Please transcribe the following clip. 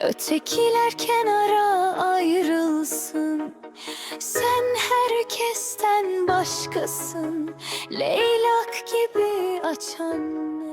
Ötekiler kenara ayrılsın. Sen herkesten başkasın. Leylak gibi açan